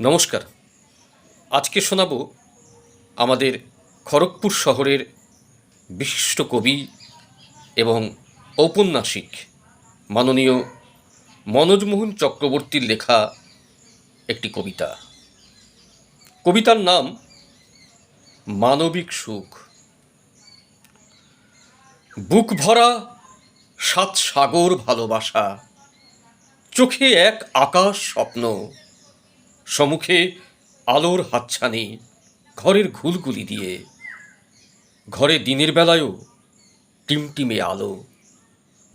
নমস্কার। আজকে শোনাব আমাদের খড়গপুর শহরের বিশিষ্ট কবি এবং ঔপন্যাসিক মাননীয় মনোজমোহন চক্রবর্তীর লেখা একটি কবিতা। কবিতার নাম মানবিক সুখ। বুক ভরা সাত সাগর ভালোবাসা, চোখে এক আকাশ স্বপ্ন সম্মুখে আলোর হাতছানি ঘরের ঘুলগুলি দিয়ে। ঘরে দিনের বেলায়ও টিমটিমে আলো,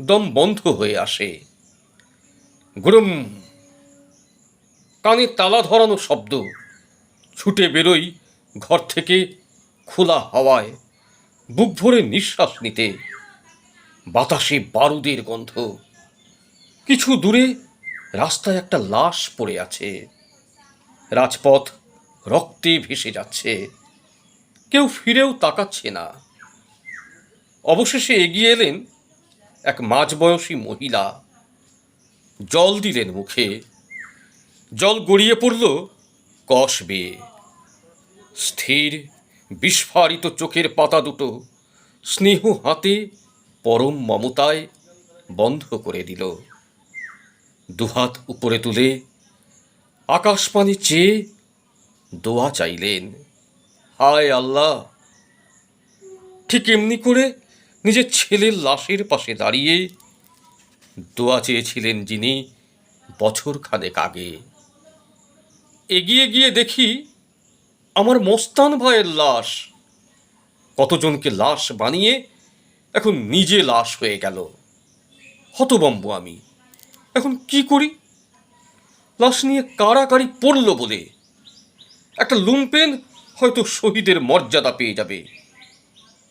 দম বন্ধ হয়ে আসে। গুরুম, কানে তালা ধরানো শব্দ ছুটে বেরোই ঘর থেকে খোলা হাওয়ায় বুক ভরে নিঃশ্বাস নিতে। বাতাসে বারুদের গন্ধ। কিছু দূরে রাস্তায় একটা লাশ পড়ে আছে। রাজপথ রক্তে ভেসে যাচ্ছে। কেউ ফিরেও তাকাচ্ছে না। অবশেষে এগিয়ে এলেন এক মাঝবয়সী মহিলা। জল দিলেন মুখে। জল গড়িয়ে পড়ল কষ বেয়ে। স্থির, বিস্ফারিত চোখের পাতা দুটো স্নেহ হাতে পরম মমতায় বন্ধ করে দিল। দুহাত উপরে তুলে আকাশপানে চেয়ে দোয়া চাইলেন। হায় আল্লাহ! ঠিক এমনি করে নিজের ছেলের লাশের পাশে দাঁড়িয়ে দোয়া চেয়েছিলেন যিনি বছর খানেক আগে। এগিয়ে গিয়ে দেখি আমার মস্তান ভাইয়ের লাশ। কতজনকে লাশ বানিয়ে এখন নিজে লাশ হয়ে গেল। হতবম্ব আমি। এখন কি করি? লাশ নিয়ে কাড়াকাড়ি পড়ল বলে। একটা লুম্পেন হয়তো শহীদের মর্যাদা পেয়ে যাবে।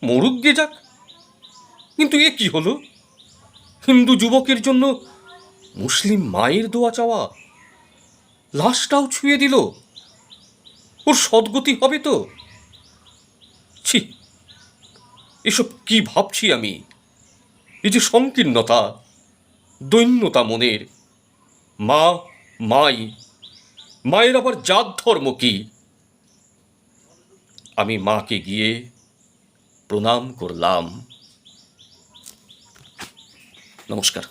মরুক গে যাক। কিন্তু এ কি হলো? হিন্দু যুবকের জন্য মুসলিম মায়ের দোয়া চাওয়া। লাশটাও ছুঁয়ে দিল। ওর সদ্গতি হবে তো। ছি, এসব কি ভাবছি আমি? এই যে সংকীর্ণতা, দৈন্যতা মনের। মা মাই মায়ের আবার জাত ধর্ম কি আমি মাকে গিয়ে প্রণাম করলাম। নমস্কার।